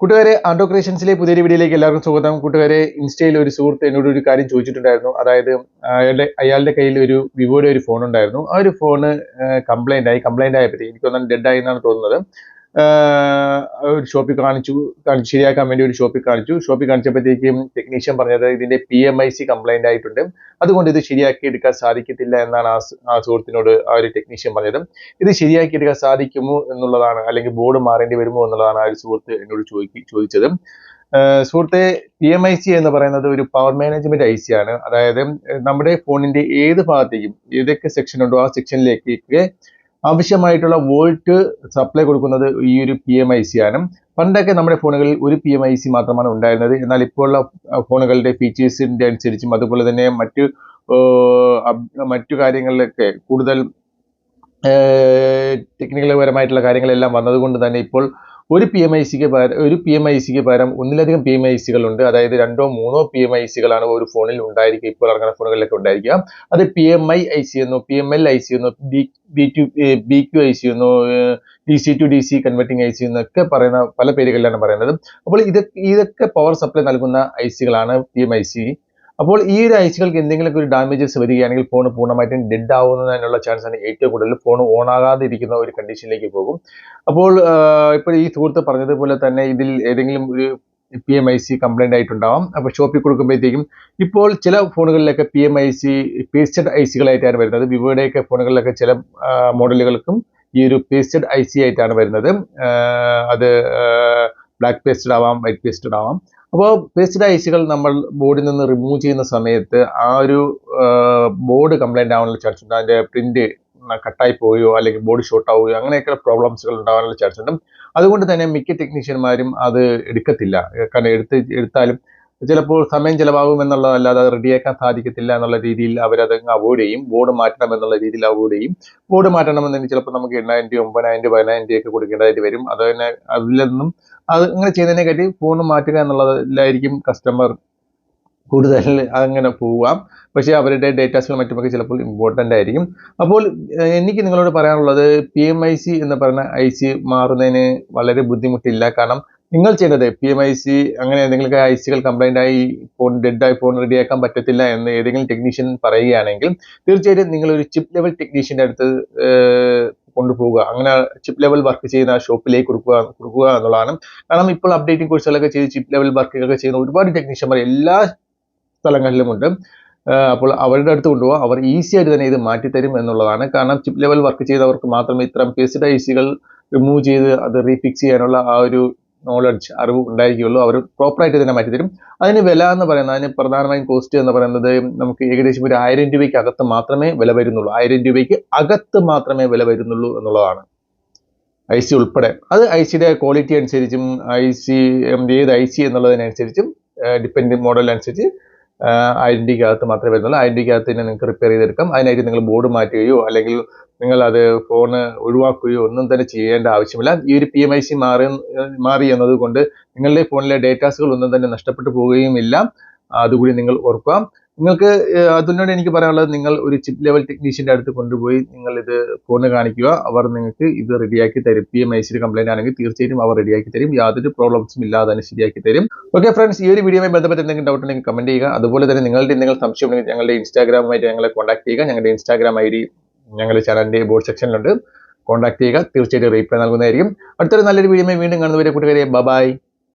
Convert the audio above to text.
കൂട്ടുകാരെ ആൻഡോ ക്രിയേഷൻസിലെ പുതിയൊരു വീഡിയോയിലേക്ക് എല്ലാവർക്കും സ്വാഗതം. കൂട്ടുകാരെ ഇൻസ്റ്റയിൽ ഒരു സുഹൃത്ത് എന്നോട് ഒരു കാര്യം ചോദിച്ചിട്ടുണ്ടായിരുന്നു. അതായത് അയാളുടെ അയാളുടെ കയ്യിൽ ഒരു വിവോയുടെ ഒരു ഫോൺ ഉണ്ടായിരുന്നു ആ ഒരു ഫോൺ കംപ്ലൈന്റ് ആയി കംപ്ലൈന്റ് ആയപ്പോഴത്തേക്ക് എനിക്കൊന്നും ഡെഡ് ആയി എന്നാണ് തോന്നുന്നത്. ഒരു ഷോപ്പിൽ കാണിച്ചു കാണിച്ചു ശരിയാക്കാൻ വേണ്ടി ഒരു ഷോപ്പിൽ കാണിച്ചു. ഷോപ്പിൽ കാണിച്ചപ്പോഴത്തേക്കും ടെക്നീഷ്യൻ പറഞ്ഞത് ഇതിന്റെ P M I C complaint ആയിട്ടുണ്ട്. അതുകൊണ്ട് ഇത് ശരിയാക്കി എടുക്കാൻ സാധിക്കത്തില്ല എന്നാണ് ആ സുഹൃത്തിനോട് ആ ഒരു ടെക്നീഷ്യൻ പറഞ്ഞത്. ഇത് ശരിയാക്കി എടുക്കാൻ സാധിക്കുമോ എന്നുള്ളതാണ് അല്ലെങ്കിൽ ബോർഡ് മാറേണ്ടി വരുമോ എന്നുള്ളതാണ് ആ ഒരു സുഹൃത്ത് എന്നോട് ചോദിക്കി ചോദിച്ചത്. സുഹൃത്തെ പി എം ഐ സി എന്ന് പറയുന്നത് ഒരു പവർ മാനേജ്മെന്റ് ഐ സി ആണ്. അതായത് നമ്മുടെ ഫോണിന്റെ ഏത് ഭാഗത്തേക്കും ഏതൊക്കെ സെക്ഷൻ ഉണ്ടോ ആ സെക്ഷനിലേക്ക് ആവശ്യമായിട്ടുള്ള വോൾട്ട് സപ്ലൈ കൊടുക്കുന്നത് ഈ ഒരു പി എം ഐ സി ആണ്. പണ്ടൊക്കെ നമ്മുടെ ഫോണുകളിൽ ഒരു പി എം ഐ സി മാത്രമാണ് ഉണ്ടായിരുന്നത്. എന്നാൽ ഇപ്പോഴുള്ള ഫോണുകളുടെ ഫീച്ചേഴ്സിന്റെ അനുസരിച്ചും അതുപോലെ തന്നെ മറ്റ് മറ്റു കാര്യങ്ങളിലൊക്കെ കൂടുതൽ ടെക്നിക്കൽ പരമായിട്ടുള്ള കാര്യങ്ങളെല്ലാം വന്നതുകൊണ്ട് തന്നെ ഇപ്പോൾ ഒരു പി എം ഐ സിക്ക് പകരം ഒരു പി എം ഐ സിക്ക് പകരം ഒന്നിലധികം പി എം ഐ സികളുണ്ട് അതായത് രണ്ടോ മൂന്നോ പി എം ഐ സികളാണ് ഒരു ഫോണിൽ ഉണ്ടായിരിക്കുക ഇപ്പോൾ ഇറങ്ങുന്ന ഫോണുകളിലൊക്കെ ഉണ്ടായിരിക്കുക അത് P M I I C എന്നോ P M L I C എന്നോ B B to B Q I C എന്നോ D C to D C converting I C എന്നൊക്കെ പറയുന്ന പല പേരുകളിലാണ് പറയുന്നത് അപ്പോൾ ഇത് ഇതൊക്കെ പവർ സപ്ലൈ നൽകുന്ന ഐ സികളാണ് പി എം ഐ സി അപ്പോൾ ഈ ഒരു ഐസികൾക്ക് എന്തെങ്കിലും ഒരു ഡാമേജസ് വരികയാണെങ്കിൽ ഫോൺ പൂർണമായിട്ടും ഡെഡ് ആവുന്നതിനുള്ള ചാൻസ് ആണ് ഏറ്റവും കൂടുതൽ. ഫോൺ ഓൺ ആകാതെ ഇരിക്കുന്ന ഒരു കണ്ടീഷനിലേക്ക് പോകും. അപ്പോൾ ഇപ്പോൾ ഈ സുഹൃത്ത് പറഞ്ഞതുപോലെ തന്നെ ഇതിൽ ഏതെങ്കിലും ഒരു P M I C complaint ആയിട്ടുണ്ടാവാം. അപ്പോൾ ഷോപ്പിൽ കൊടുക്കുമ്പോഴത്തേക്കും ഇപ്പോൾ ചില ഫോണുകളിലൊക്കെ P M I C pasted I സികളായിട്ടാണ് വരുന്നത്. വിവോയുടെയൊക്കെ ഫോണുകളിലൊക്കെ ചില മോഡലുകൾക്കും ഈ ഒരു പേസ്റ്റഡ് ഐ സി ആയിട്ടാണ് വരുന്നത്. അത് ബ്ലാക്ക് പേസ്റ്റഡ് ആവാം വൈറ്റ് പേസ്റ്റഡ് ആവാം. അപ്പോൾ പേസ്റ്റഡ് ഐസുകൾ നമ്മൾ ബോർഡിൽ നിന്ന് റിമൂവ് ചെയ്യുന്ന സമയത്ത് ആ ഒരു ബോർഡ് കംപ്ലൈന്റ് ആവാനുള്ള ചാൻസ് ഉണ്ട്. അതിന്റെ പ്രിന്റ് കട്ടായി പോയോ അല്ലെങ്കിൽ ബോർഡ് ഷോർട്ട് ആവുകയോ അങ്ങനെയൊക്കെ പ്രോബ്ലംസുകൾ ഉണ്ടാവാനുള്ള ചാൻസ് ഉണ്ട്. അതുകൊണ്ട് തന്നെ മിക്ക ടെക്നീഷ്യന്മാരും അത് എടുക്കത്തില്ല. കാരണം എടുത്ത് എടുത്താലും ചിലപ്പോൾ സമയം ചിലവാകും എന്നുള്ളതല്ലാതെ അത് റെഡിയാക്കാൻ സാധിക്കത്തില്ല എന്നുള്ള രീതിയിൽ അവരത് അവോയ്ഡ് ചെയ്യും. ബോർഡ് മാറ്റണം എന്നുള്ള രീതിയിൽ അവോയ്ഡ് ചെയ്യും. ബോർഡ് മാറ്റണമെന്നുണ്ടെങ്കിൽ ചിലപ്പോൾ നമുക്ക് എണ്ണായിരം രൂപ ഒമ്പതിനായിരം രൂപ പതിനായിരം രൂപയൊക്കെ കൊടുക്കേണ്ടതായിട്ട് വരും. അത് തന്നെ അതിലൊന്നും അത് അങ്ങനെ ചെയ്യുന്നതിനെക്കാട്ടി ഫോൺ മാറ്റുക എന്നുള്ളതിലായിരിക്കും കസ്റ്റമർ കൂടുതൽ അങ്ങനെ പോവാം പക്ഷേ അവരുടെ ഡേറ്റാസുകൾ മറ്റുമൊക്കെ ചിലപ്പോൾ ഇമ്പോർട്ടന്റ് ആയിരിക്കും. അപ്പോൾ എനിക്ക് നിങ്ങളോട് പറയാനുള്ളത് പി എം ഐ സി എന്ന് പറയുന്ന ഐ സി മാറുന്നതിന് വളരെ ബുദ്ധിമുട്ടില്ല. കാരണം നിങ്ങൾ ചെയ്യേണ്ടത് പി എം ഐ സി അങ്ങനെ എന്തെങ്കിലും ഐ സികൾ കംപ്ലൈന്റ് ആയി ഫോൺ ആയി ഫോൺ റെഡിയാക്കാൻ പറ്റത്തില്ല എന്ന് ഏതെങ്കിലും ടെക്നീഷ്യൻ പറയുകയാണെങ്കിൽ തീർച്ചയായിട്ടും നിങ്ങൾ ഒരു ചിപ്പ് ലെവൽ ടെക്നീഷ്യന്റെ അടുത്ത് കൊണ്ടുപോവുക. അങ്ങനെ ചിപ്പ് ലെവൽ വർക്ക് ചെയ്യുന്ന ഷോപ്പിലേക്ക് കൊടുക്കുക കൊടുക്കുക എന്നുള്ളതാണ്. കാരണം ഇപ്പോൾ അപ്ഡേറ്റിംഗ് കോഴ്സുകളൊക്കെ ചെയ്ത് ചിപ്പ് ലെവൽ വർക്കുകളൊക്കെ ചെയ്യുന്ന ഒരുപാട് ടെക്നീഷ്യന്മാർ എല്ലാ സ്ഥലങ്ങളിലുമുണ്ട് അപ്പോൾ അവരുടെ അടുത്ത് കൊണ്ടുപോകാം അവർ ഈസി ആയിട്ട് തന്നെ ഇത് മാറ്റിത്തരും എന്നുള്ളതാണ്. കാരണം ചിപ്പ് ലെവൽ വർക്ക് ചെയ്തവർക്ക് മാത്രമേ ഇത്തരം പേസ്റ്റഡ് ഐസികൾ റിമൂവ് ചെയ്ത് അത് റീഫിക്സ് ചെയ്യാനുള്ള ആ ഒരു നോളജ് അറിവ് ഉണ്ടായിരിക്കുകയുള്ളൂ. അവർ പ്രോപ്പറായിട്ട് തന്നെ മാറ്റിത്തരും. അതിന് വില എന്ന് പറയുന്നത് അതിന് പ്രധാനമായും കോസ്റ്റ് എന്ന് പറയുന്നത് നമുക്ക് ഏകദേശം ഒരു ആയിരം രൂപയ്ക്ക് അകത്ത് മാത്രമേ വില വരുന്നുള്ളൂ. ആയിരം രൂപയ്ക്ക് അകത്ത് മാത്രമേ വില വരുന്നുള്ളൂ എന്നുള്ളതാണ്. ഐ സി ഉൾപ്പെടെ. അത് ഐ സിയുടെ ക്വാളിറ്റി അനുസരിച്ചും ഐ സി ഏത് ഐ സി എന്നുള്ളതിനനുസരിച്ചും ഡിപ്പെൻഡ് മോഡൽ അനുസരിച്ച് രൂപയ്ക്കകത്ത് മാത്രമേ വരുന്നുള്ളൂ. രൂപയ്ക്കകത്ത് തന്നെ നിങ്ങൾക്ക് റിപ്പയർ ചെയ്തെടുക്കാം. അതിനായിട്ട് നിങ്ങൾ ബോർഡ് മാറ്റുകയോ അല്ലെങ്കിൽ നിങ്ങൾ അത് ഫോണ് ഒഴിവാക്കുകയോ ഒന്നും തന്നെ ചെയ്യേണ്ട ആവശ്യമില്ല. ഈ ഒരു പി എം ഐ സി മാറി മാറി എന്നത് കൊണ്ട് നിങ്ങളുടെ ഫോണിലെ ഡേറ്റാസുകൾ ഒന്നും തന്നെ നഷ്ടപ്പെട്ടു പോവുകയുമില്ല അതുകൂടി നിങ്ങൾ ഓർക്കുക. നിങ്ങൾക്ക് അതിനോട് എനിക്ക് പറയാനുള്ളത് നിങ്ങൾ ഒരു ചിപ്പ് ലെവൽ ടെക്നീഷ്യന്റെ അടുത്ത് കൊണ്ടുപോയി നിങ്ങൾ ഇത് ഫോണ് കാണിക്കുക. അവർ നിങ്ങൾക്ക് ഇത് റെഡിയാക്കി തരും. P M I C complaint ആണെങ്കിൽ തീർച്ചയായിട്ടും അവർ റെഡിയാക്കി തരും. യാതൊരു പ്രോബ്ലംസും ഇല്ലാതെ തന്നെ ശരിയാക്കി തരും. ഓക്കെ ഫ്രണ്ട്സ് ഈ ഒരു വീഡിയോയുമായി ബന്ധപ്പെട്ട് എന്തെങ്കിലും ഡൗട്ട് ഉണ്ടെങ്കിൽ കമന്റ് ചെയ്യുക. അതുപോലെ തന്നെ നിങ്ങളുടെ എന്തെങ്കിലും സംശയം ഉണ്ടെങ്കിൽ ഞങ്ങളുടെ ഇൻസ്റ്റാഗ്രാമുമായിട്ട് ഞങ്ങളെ കോൺടാക്ട് ചെയ്യുക. ഞങ്ങളുടെ ഇൻസ്റ്റാഗ്രാം ഐ ഡി ഞങ്ങളുടെ ചാനലിന്റെ ബോർഡ് സെക്ഷനിലുണ്ട് കോൺടാക്ട് ചെയ്യുക. തീർച്ചയായിട്ടും റീപ്ലൈ നൽകുന്നതായിരിക്കും. അടുത്തൊരു നല്ലൊരു വീഡിയോ വീണ്ടും കാണുന്നവരെ കൂട്ടുകാരെ ബൈ